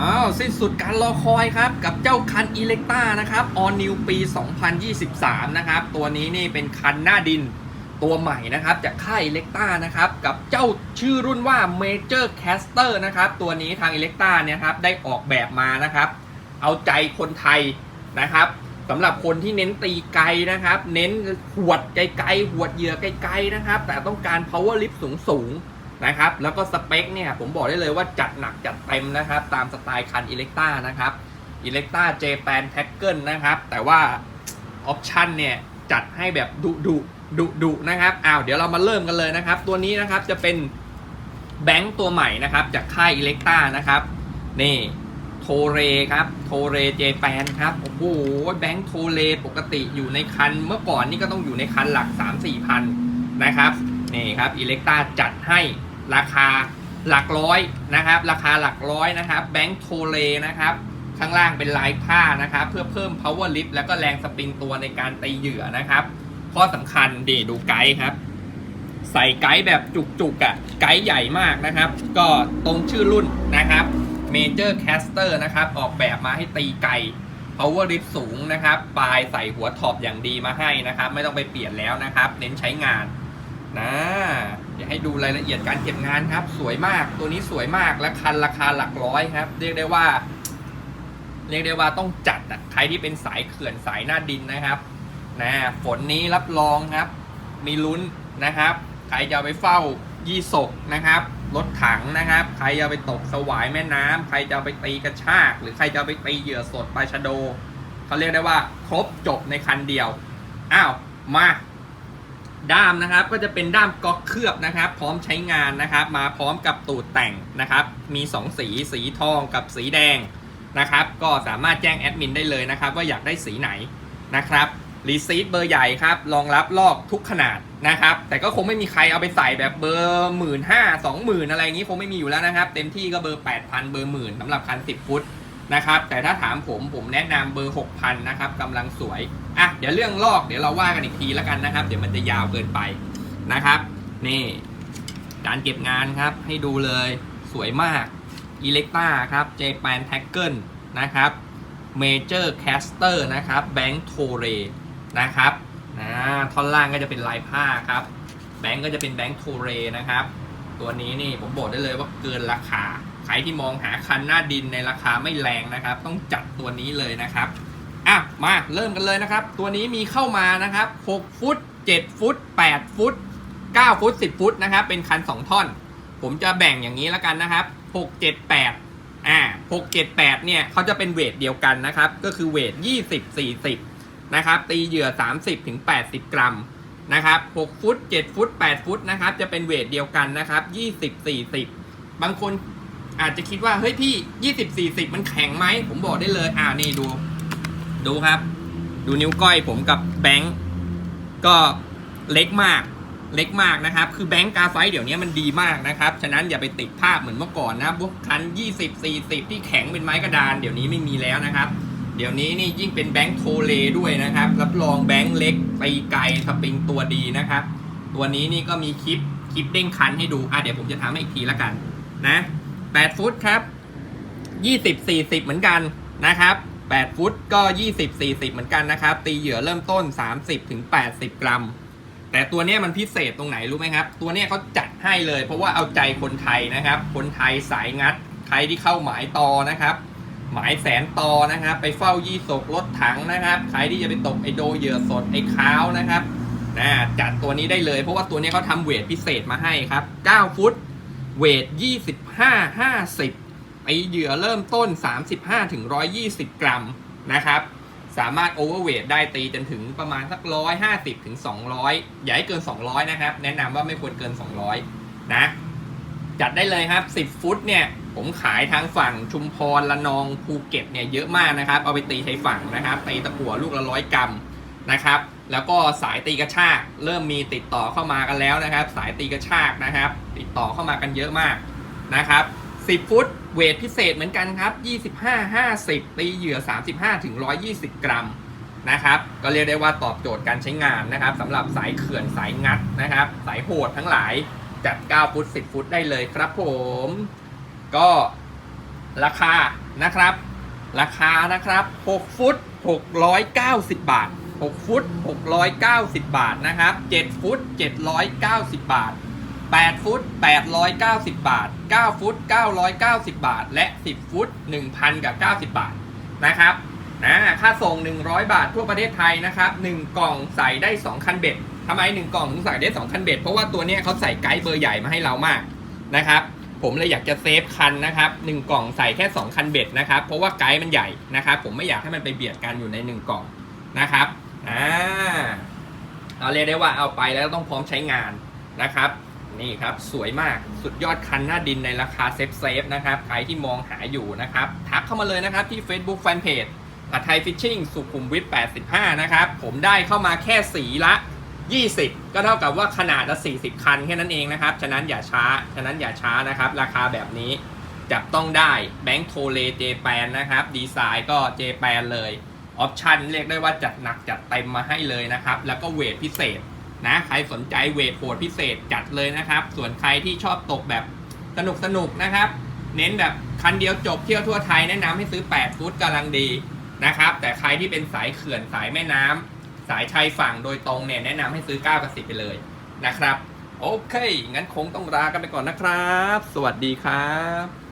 อ้าวสิ้นสุดการรอคอยครับ กับเจ้าคันอิเล็กต้านะครับ All New ปี 2023 นะครับ ตัวนี้นี่เป็นคันหน้าดินตัวใหม่นะครับ จากค่ายอิเล็กต้านะครับ กับเจ้าชื่อรุ่นว่า Major Caster นะครับ ตัวนี้ทางอิเล็กต้าเนี่ยครับ ได้ออกแบบมานะครับ เอาใจคนไทยนะครับสำหรับคนที่เน้นตีไกลนะครับ เน้นหวดไกลๆหวดเหยื่อไกลๆนะครับ แต่ต้องการ power lift สูงๆ นะครับ แล้วก็สเปคเนี่ยผมบอกได้เลยว่าจัดหนักจัดเต็มนะครับ ตามสไตล์คันอิเล็กต้านะครับอิเล็กต้าเจแปนแท็กเกิลนะครับ แต่ว่าออปชันเนี่ยจัดให้แบบดุดุดุดุนะครับอ้าวเดี๋ยวเรามาเริ่มกันเลยนะครับ ตัวนี้นะครับจะเป็นแบงค์ตัวใหม่นะครับ จากค่ายอิเล็กต้านะครับ นี่โทเรครับโทเรเจแปนครับโอ้โหแบงค์โทเรปกติอยู่ในคัน เมื่อก่อนนี่ก็ต้องอยู่ในคันหลัก 3 4 พันนะครับ นี่ครับอิเล็กตาจัดให้ราคาหลักร้อยนะครับ ราคาหลักร้อยนะครับแบงค์โทเรนะครับ ข้างล่างเป็นลายผ้านะครับ เพื่อเพิ่ม power lift แล้วก็แรงสปริงตัวในการตีเหยื่อนะครับ ข้อสำคัญดีดูไกด์ครับ ใส่ไกด์แบบจุกๆอะ่ะไกด์ใหญ่มากนะครับ ก็ตรงชื่อรุ่นนะครับ Major Caster นะครับ ออกแบบมาให้ตีไกล power lift สูงนะครับ ปลายใส่หัวท็อปอย่างดีมาให้นะครับ ไม่ต้องไปเปลี่ยนแล้วนะครับ เน้นใช้งาน นะเดี๋ยวให้ดูรายละเอียดการเก็บงานครับ สวยมากตัวนี้สวยมากและคันราคาหลักร้อยครับ เรียกได้ว่า เรียกได้ว่าต้องจัดอะใครที่เป็นสายเขื่อนสายหน้าดินนะครับนะฝนนี้รับรองครับ มีลุ้นนะครับใครจะไปเฝ้ายี่ศกนะครับรถถังนะครับ ใครจะไปตกสวายแม่น้ำใครจะไปตีกระชาก หรือใครจะไปตีเหยื่อสดปลาชะโดเขาเรียกได้ว่า ครบจบในคันเดียว อ้าว มา ด้ามนะครับก็จะเป็นด้ามก๊อกเคลือบนะครับ พร้อมใช้งานนะครับ มาพร้อมกับตูดแต่งนะครับ มี 2 สีสีทองกับสีแดงนะครับ ก็สามารถแจ้งแอดมินได้เลยนะครับ ว่าอยากได้สีไหนนะครับรีซีทเบอร์ใหญ่ครับรองรับลอกทุกขนาดนะครับ แต่ก็คงไม่มีใครเอาไปใส่แบบเบอร์หมื่นห้าสองหมื่นอะไรอย่างนี้คงไม่มีอยู่แล้วนะครับ เต็มที่ก็เบอร์8,000เบอร์หมื่นสำหรับคัน10ฟุตนะครับ แต่ถ้าถามผมผมแนะนำเบอร์6,000นะครับกำลังสวย อะเดี๋ยวเรื่องลอกเดี๋ยวเราว่ากันอีกทีแล้วกันนะครับ เดี๋ยวมันจะยาวเกินไปนะครับ นี่ การเก็บงานครับให้ดูเลยสวยมากอิเล็กตาครับ j p a n t a g g e นะครับ Major Caster นะครับ Bank t o r e นะครับนะท่อนล่างก็จะเป็นลายผ้าครับแบงก์ก็จะเป็นแบงก์โทเรนะครับ ตัวนี้นี่ผมบอกได้เลยว่าเกินราคา ใครที่มองหาคันหน้าดินในราคาไม่แรงนะครับ ต้องจัดตัวนี้เลยนะครับ มาเริ่มกันเลยนะครับ ตัวนี้มีเข้ามานะครับ 6 ฟุต 7 ฟุต 8 ฟุต 9 ฟุต 10 ฟุตนะครับ เป็นคัน 2 ท่อน ผมจะแบ่งอย่างนี้แล้วกันนะครับ 6 7 8อ่า6 7 8 เนี่ยเขาจะเป็นเวทเดียวกันนะครับ ก็คือเวท 20 40 นะครับ ตีเหยื่อ 30ถึง80 กรัมนะครับ 6 ฟุต 7 ฟุต 8 ฟุตนะครับ จะเป็นเวทเดียวกันนะครับ 20 40 บางคนอาจจะคิดว่า เฮ้ยพี่ 20 40 มันแข็งไหม ผมบอกได้เลย อ่านี่ดู ดูครับ ดูนิ้วก้อยผมกับแบงก์ก็เล็กมากเล็กมากนะครับ คือแบงก์กาไฟเดี๋ยวนี้มันดีมากนะครับ ฉะนั้นอย่าไปติดภาพเหมือนเมื่อก่อนนะพวกคัน 20 40 ที่แข็งเป็นไม้กระดาน เดี๋ยวนี้ไม่มีแล้วนะครับ เดี๋ยวนี้นี่ยิ่งเป็นแบงค์โทเลด้วยนะครับ รับรองแบงค์เล็กตีไกลสปริงตัวดีนะครับ ตัวนี้นี่ก็มีคลิปคลิปเด้งคันให้ดูอะเดี๋ยวผมจะทำให้อีกทีละกันนะ8ฟุตครับ 20 40 เหมือนกันนะครับ 8 ฟุตก็ 20 40 เหมือนกันนะครับ ตีเหยื่อเริ่มต้น 30ถึง80 กรัม แต่ตัวนี้มันพิเศษตรงไหนรู้ไหมครับ ตัวนี้เขาจัดให้เลย เพราะว่าเอาใจคนไทยนะครับ คนไทยสายงัด ใครที่เข้าหมายตอนะครับ หมายแสนตอนะครับ ไปเฝ้ายี่ศกรถถังนะครับ ใครที่จะไปตกไอโดเหยื่อสดไอค้าวนะครับนะจัดตัวนี้ได้เลย เพราะว่าตัวนี้เขาทำเวทพิเศษมาให้ครับ 9 ฟุต เวท 25 50 ไอเหยื่อเริ่มต้น 35ถึง120 กรัมนะครับ สามารถโอเวอร์เวทได้ตีจนถึงประมาณสัก 150ถึง200 อย่าให้เกิน 200 นะครับ แนะนำว่าไม่ควรเกิน 200 นะ จัดได้เลยครับ 10 ฟุตเนี่ย ผมขายทางฝั่งชุมพรละนองภูเก็ตเนี่ยเยอะมากนะครับ เอาไปตีชายฝั่งนะครับตีตะกั่วลูกละร้อยกรัมนะครับ แล้วก็สายตีกระชาก เริ่มมีติดต่อเข้ามากันแล้วนะครับ สายตีกระชากนะครับ ติดต่อเข้ามากันเยอะมากนะครับ 10 ฟุต เวทพิเศษเหมือนกันครับ 25 50 ตีเหยื่อ 35ถึง120 กรัมนะครับก็เรียกได้ว่าตอบโจทย์การใช้งานนะครับสำหรับสายเขื่อนสายงัดนะครับ สายโหดทั้งหลายจัด 9 ฟุต 10 ฟุตได้เลยครับผม ก็ราคานะครับ ราคานะครับ 6 ฟุต 690 บาท 6 ฟุต 690 บาทนะครับ 7 ฟุต 790 บาท 8 ฟุต 890 บาท 9 ฟุต 990 บาท และ 10 ฟุต 1,000กับ90 บาทนะครับนะค่าส่ง 100 บาททั่วประเทศไทยนะครับ 1 กล่องใส่ได้ 2 คันเบ็ดทำไม 1 กล่องถึงใส่ได้ 2 คันเบ็ด เพราะว่าตัวนี้เขาใส่ไกด์เบอร์ใหญ่มาให้เรามากนะครับ ผมเลยอยากจะเซฟคันนะครับหนึ่งกล่องใส่แค่ 2 คันเบ็ดนะครับ เพราะว่าไกด์มันใหญ่นะครับ ผมไม่อยากให้มันไปเบียดกันอยู่ใน 1 กล่องนะครับอ่าเอาเรียกได้ว่าเอาไปแล้วต้องพร้อมใช้งานนะครับ นี่ครับสวยมากสุดยอดคันหน้าดินในราคาเซฟเซฟนะครับใครที่มองหาอยู่นะครับทักเข้ามาเลยนะครับที่ Facebook Fanpage ผัดไทยฟิชชิ่งสุขุมวิท85 นะครับ ผมได้เข้ามาแค่สีละ 20 ก็เท่ากับว่าขนาดละ 40 คันแค่นั้นเองนะครับ ฉะนั้นอย่าช้า ฉะนั้นอย่าช้านะครับ ราคาแบบนี้จับต้องได้แบงค์โทเลเจแปนนะครับ ดีไซน์ก็เจแปนเลย ออปชันเรียกได้ว่าจัดหนักจัดเต็มมาให้เลยนะครับ แล้วก็เวทพิเศษ นะใครสนใจเวทโหดพิเศษจัดเลยนะครับ ส่วนใครที่ชอบตกแบบสนุกสนุกๆนะครับ เน้นแบบคันเดียวจบเที่ยวทั่วไทยแนะนำให้ซื้อ 8 ฟุตกำลังดีนะครับ แต่ใครที่เป็นสายเขื่อนสายแม่น้ำสายชายฝั่งโดยตรงเนี่ยแนะนำให้ซื้อ 9 กับ 10 ไปเลยนะครับ โอเค งั้นคงต้องลากันไปก่อนนะครับ สวัสดีครับ